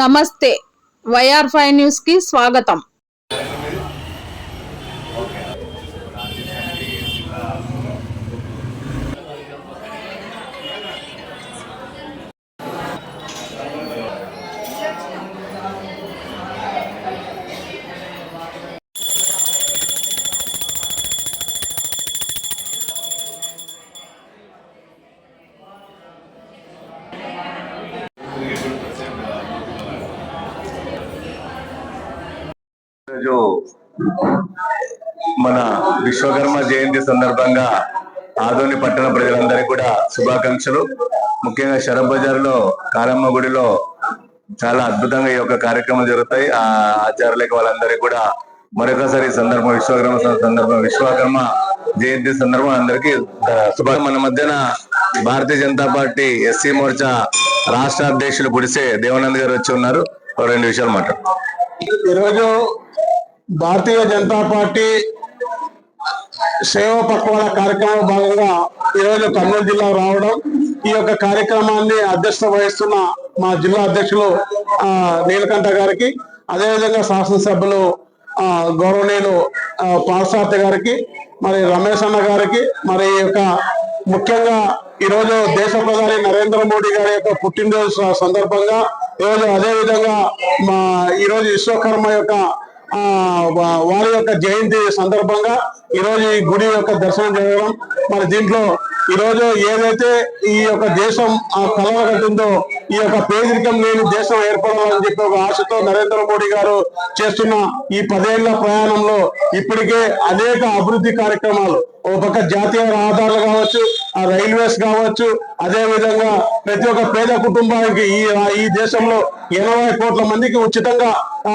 నమస్తే. YR five న్యూస్కి స్వాగతం. ఈరోజు మన విశ్వకర్మ జయంతి సందర్భంగా ఆదోని పట్టణ ప్రజలందరికీ కూడా శుభాకాంక్షలు. ముఖ్యంగా శరబ్ బజార్లో కారమ్మ గుడిలో చాలా అద్భుతంగా ఈ యొక్క కార్యక్రమం జరుగుతాయి. ఆ ఆచార్యులకి వాళ్ళందరికీ కూడా మరొకసారి సందర్భం విశ్వకర్మ సందర్భం విశ్వకర్మ జయంతి సందర్భం అందరికీ శుభ మన మధ్యన భారతీయ జనతా పార్టీ ఎస్సీ మోర్చా రాష్ట్ర అధ్యక్షులు గుడిసే దేవానంద్ గారు వచ్చి ఉన్నారు. రెండు విషయాలు మాట్లాడు ఈరోజు భారతీయ జనతా పార్టీ సేవ పక్వాల కార్యక్రమం భాగంగా ఈరోజు కర్నూలు జిల్లా రావడం ఈ యొక్క కార్యక్రమాన్ని అధ్యక్షత వహిస్తున్న మా జిల్లా అధ్యక్షులు ఆ, నీలకంఠ గారికి అదేవిధంగా శాసనసభ్యులు ఆ, గౌరవనీయులు ఆ, పార్సార్థి గారికి మరి రమేష్ అన్న గారికి మరి ఈ యొక్క ముఖ్యంగా ఈరోజు దేశ ప్రధాని నరేంద్ర మోడీ గారి యొక్క పుట్టినరోజు స- సందర్భంగా ఈరోజు అదేవిధంగా మా ఈరోజు విశ్వకర్మ యొక్క వారి యొక్క జయంతి సందర్భంగా ఈరోజు ఈ గుడి యొక్క దర్శనం చేయడం మరి దీంట్లో ఈరోజు ఏదైతే ఈ యొక్క దేశం ఆ కలవగట్టిందో ఈ యొక్క పేదరికం లేని దేశం ఏర్పడాలని చెప్పి ఒక ఆశతో నరేంద్ర మోడీ గారు చేస్తున్న ఈ పదేళ్ళ ప్రయాణంలో ఇప్పటికే అనేక అభివృద్ధి కార్యక్రమాలు ఓ పక్క జాతీయ రహదారులు కావచ్చు ఆ రైల్వేస్ కావచ్చు అదే విధంగా ప్రతి ఒక్క పేద కుటుంబానికి ఈ ఈ దేశంలో ఎనభై కోట్ల మందికి ఉచితంగా ఆ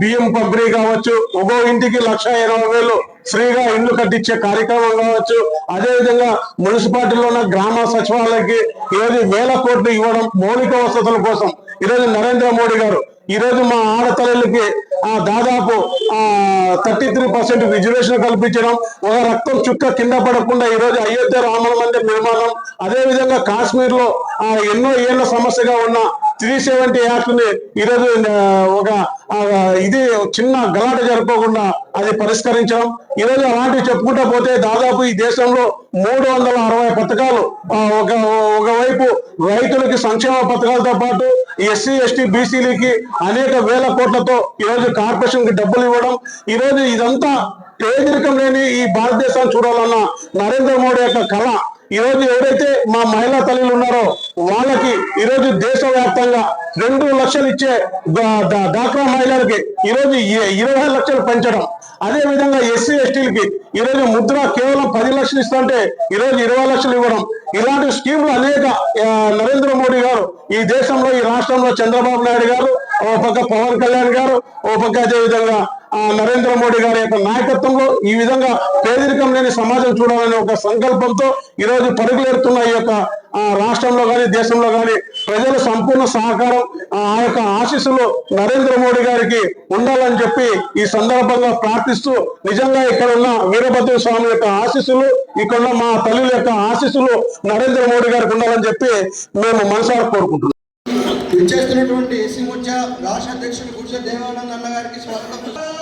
బియ్యం పంపిణీ కావచ్చు ఒక్కో ఇంటికి లక్ష ఇరవై వేలు ఫ్రీగా ఇల్లు కట్టించే కార్యక్రమం కావచ్చు అదే విధంగా మున్సిపాలిటీలో ఉన్న గ్రామ సచివాలయకి ఈరోజు వేల కోట్లు ఇవ్వడం మౌలిక వసతుల కోసం ఈరోజు నరేంద్ర మోడీ గారు ఈ రోజు మా ఆడతల్లులకి ఆ దాదాపు ఆ థర్టీ త్రీ పర్సెంట్ రిజర్వేషన్ కల్పించడం ఒక రక్తం చుక్క కింద పడకుండా ఈరోజు అయోధ్య రామ మందిర్ నిర్మాణం అదేవిధంగా కాశ్మీర్లో ఆ ఎన్నో ఏళ్ళ సమస్యగా ఉన్న త్రీ సెవెంటీ యాక్ట్ని ఈరోజు ఒక ఇది చిన్న గలాట జరపకుండా అది పరిష్కరించడం. ఈరోజు అలాంటివి చెప్పుకుంటా పోతే దాదాపు ఈ దేశంలో మూడు వందల అరవై పథకాలు ఒక ఒకవైపు రైతులకి సంక్షేమ పథకాలతో పాటు ఎస్సీ ఎస్టీ బీసీలకి అనేక వేల కోట్లతో ఈరోజు కార్పొరేషన్కి డబ్బులు ఇవ్వడం ఈరోజు ఇదంతా పేదరికం లేని ఈ భారతదేశాన్ని చూడాలన్న నరేంద్ర మోడీ యొక్క కళ ఈరోజు ఎవరైతే మా మహిళా తల్లులు ఉన్నారో వాళ్ళకి ఈరోజు దేశవ్యాప్తంగా రెండు లక్షలు ఇచ్చే డాక్రా మహిళలకి ఈ రోజు ఇరవై లక్షలు పెంచడం. అదే విధంగా ఎస్సీ ఎస్టీలకి ఈ రోజు ముద్ర కేవలం పది లక్షలు ఇస్తుంటే ఈరోజు ఇరవై లక్షలు ఇవ్వడం. ఇలాంటి స్కీములు అనేక నరేంద్ర మోడీ గారు ఈ దేశంలో ఈ రాష్ట్రంలో చంద్రబాబు నాయుడు గారు ఓ పక్క పవన్ కళ్యాణ్ గారు ఓ పక్క అదేవిధంగా నరేంద్ర మోడీ గారి యొక్క నాయకత్వంలో ఈ విధంగా పేదరికం లేని సమాజం చూడాలనే ఒక సంకల్పంతో ఈ రోజు పరుగులేరుతున్న ఈ యొక్క రాష్ట్రంలో కానీ దేశంలో కానీ ప్రజల సంపూర్ణ సహకారం ఆ యొక్క ఆశీస్సులు నరేంద్ర మోడీ గారికి ఉండాలని చెప్పి ఈ సందర్భంగా ప్రార్థిస్తూ నిజంగా ఇక్కడ ఉన్న వీరభద్ర స్వామి యొక్క ఆశీస్సులు ఇక్కడ ఉన్న మా తల్లుల యొక్క ఆశీస్సులు నరేంద్ర మోడీ గారికి ఉండాలని చెప్పి మేము మనసారా కోరుకుంటున్నాం. ఇచ్చేస్తున్నటువంటి ఏసీ రాష్ట్ర అధ్యక్షుడు గుడిసె దేవానంద్ అన్న గారికి స్వాగతం.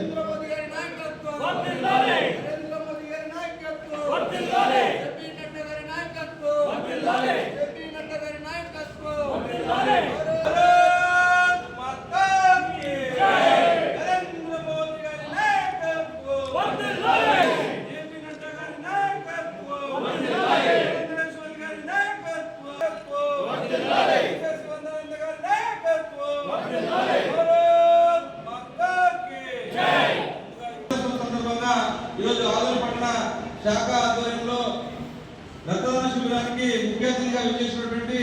అతిథిగా విచ్చేసినటువంటి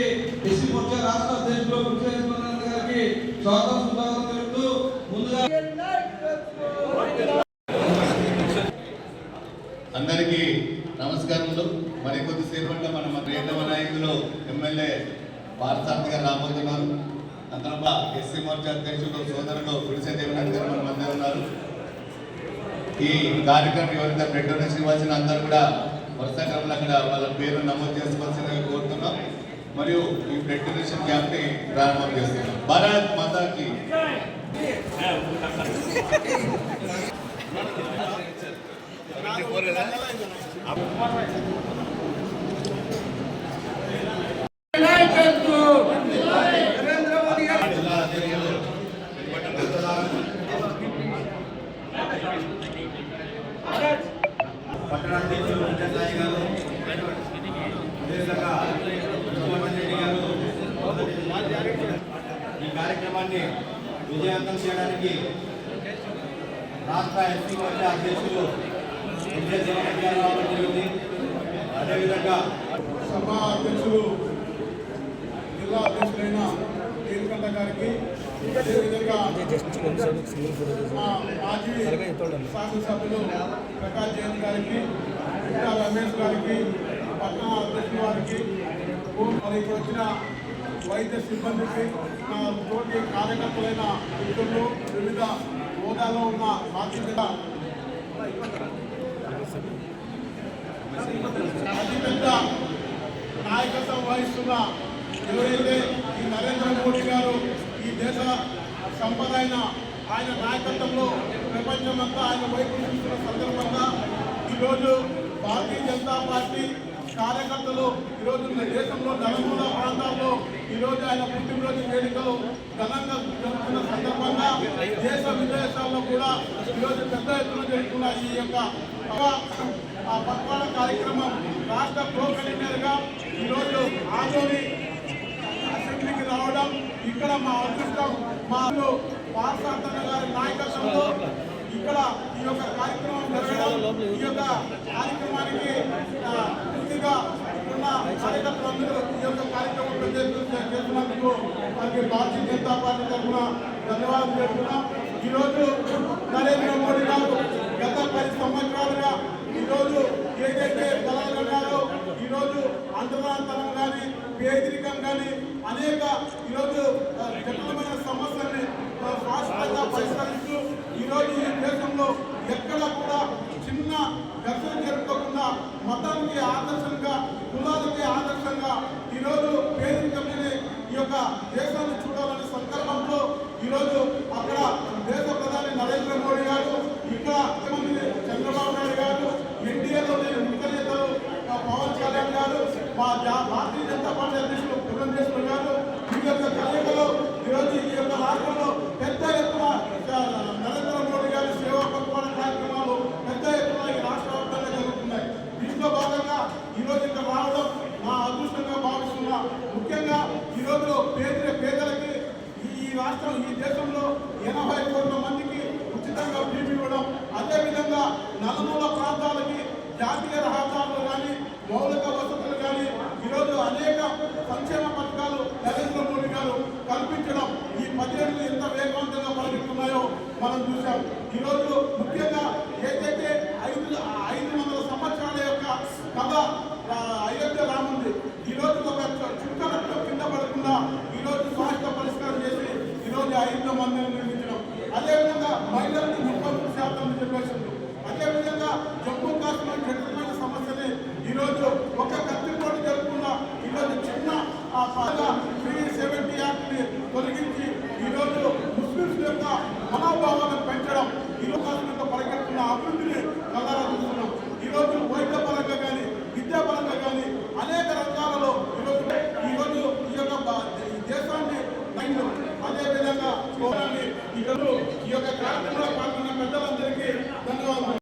ఎస్సీ మోర్చా రాష్ట్ర అధ్యక్షులు కృష్ణ గారికి స్వాగతం సుస్వాగతం తెలుపుతూ ముందుగా అందరికీ నమస్కారములు. మరి కొద్దిసేపట్లో మన ప్రియతమ నాయకులు ఎమ్మెల్యే పార్థసారథి గారు రాబోతున్నారు. అందులో ఎస్సీ మోర్చా అధ్యక్షుడు సోదరుడు గుడిసె దేవనాథ్ గారు మన మధ్య ఉన్నారు. ఈ కార్యక్రమం ఎవరైతే బ్లడ్ శ్రీవాసిన ఇవ్వాల్సిన అందరూ కూడా వరుస అక్కడ వాళ్ళ పేరు నమోదు చేసుకోవాల్సిందిగా కోరుతున్నాం. మరియు ఈ బ్లడ్ డొనేషన్ క్యాంప్ని ప్రారంభం చేస్తున్నాం. భారత్ మాతాకి. నాయకత్వం పట్టణాధ్యక్షులు సాయి గారు అదేవిధంగా సుబ్రహ్మణ్య రెడ్డి గారు ఈ కార్యక్రమాన్ని విజయవంతం చేయడానికి రాష్ట్ర ఎస్సీ మోర్చా అధ్యక్షులు రావడం జరిగింది. అదేవిధంగా సభా అధ్యక్షులు జిల్లా అధ్యక్షులైన నీలకంఠ గారికి అదేవిధంగా మాజీ శాసనసభ్యులు ప్రకాష్ జైన్ గారికి ఇంకా రమేష్ గారికి పట్టణ అధ్యక్షుల వారికి మరి ఇక్కడ వచ్చిన వైద్య సిబ్బందికి నా తోటి కార్యకర్తలైన మిత్రులు వివిధ హోదాలో ఉన్న బాధ్యత అతిపెద్ద నాయకత్వం వహిస్తున్న ఎవరైతే ఈ నరేంద్ర మోడీ గారు ఈ దేశ సంపద అయిన ఆయన నాయకత్వంలో ప్రపంచమంతా ఆయన వైపు చూస్తున్న సందర్భంగా ఈరోజు భారతీయ జనతా పార్టీ కార్యకర్తలు ఈరోజు దేశంలో నలుమూల ప్రాంతాల్లో ఈరోజు ఆయన పుట్టినరోజు వేడుకలు ఘనంగా జరుగుతున్న సందర్భంగా దేశ విదేశాల్లో కూడా ఈరోజు పెద్ద ఎత్తున జరుగుతున్న ఈ యొక్క ఆ పక్వాడ కార్యక్రమం రాష్ట్ర ప్రో కన్వీనర్గా ఈరోజు ఆదోని అసెంబ్లీకి రావడం ఇక్కడ మా అదృష్టం మా పార్సార్థన గారి నాయకత్వంలో ఇక్కడ ఈ యొక్క కార్యక్రమం జరగడం ఈ యొక్క కార్యక్రమానికి పూర్తిగా ఉన్న కార్యకర్తలందరూ ఈ యొక్క కార్యక్రమం పెద్ద చేస్తున్నందుకు మనకి భారతీయ జనతా పార్టీ తరఫున ధన్యవాదాలు చెప్తున్నాం ఈరోజు నరేంద్ర మోడీ గారు గత పది సంవత్సరాలుగా ఈరోజు ఏదైతే తెలంగాణలో ఈరోజు అంతరాంతరం కానీ పేదరికం కానీ అనేక ఈరోజు ఆ, జటిలమైన సమస్యల్ని రాష్ట్రంగా పరిష్కరించి ఈరోజు ఈ దేశంలో ఎక్కడ కూడా చిన్న ఘర్షణ జరుపుకోకుండా మతానికి ఆదర్శంగా కులాలకి ఆదర్శంగా ఈరోజు పేరు లేని ఈ యొక్క దేశాన్ని చూడాలనే సందర్భంలో ఈరోజు అక్కడ దేశ ప్రధాని నరేంద్ర మోడీ గారు ఇక్కడ ముఖ్యమంత్రి చంద్రబాబు నాయుడు గారు ఎన్డీఏలో నేను ముఖ్య నేతలు పవన్ కళ్యాణ్ గారు మా జా- భారతీయ జనతా పార్టీ అధ్యక్షులు పురంధేశ్వర్ గారు ఈ యొక్క కలయికలో ఈరోజు ఈ యొక్క రాష్ట్రంలో పెద్ద రాష్ట్రం ఈ దేశంలో ఎనభై కోట్ల మందికి ఉచితంగా బీపీ ఇవ్వడం అదేవిధంగా నలుమూల ప్రాంతాలకి జాతీయ రహదారులు కానీ మౌలిక వసతులు కానీ ఈరోజు అనేక సంక్షేమ పథకాలు నరేంద్ర మోడీ గారు కల్పించడం ఈ పదిహేడులు ఎంత వేగవంతంగా పరిగెత్తున్నాయో మనం చూసాం ఈరోజు ముఖ్యంగా ఏదైతే ఐదు ఐదు వందల సంవత్సరాల యొక్క కథ అయోధ్య రామ ఐదు మందిని నిర్మించడం అదేవిధంగా మహిళలకు ముప్పై మూడు శాతం రిజర్వేషన్లు. అదేవిధంగా జమ్మూ కాశ్మీర్ జటిలమైన సమస్యని. ఈరోజు ఒక కత్తిపోటు జరుపుకున్న ఈరోజు చిన్న త్రీ సెవెంటీ యాక్ట్ని తొలగించి ఈరోజు ముస్లింస్ యొక్క మనోభావాలను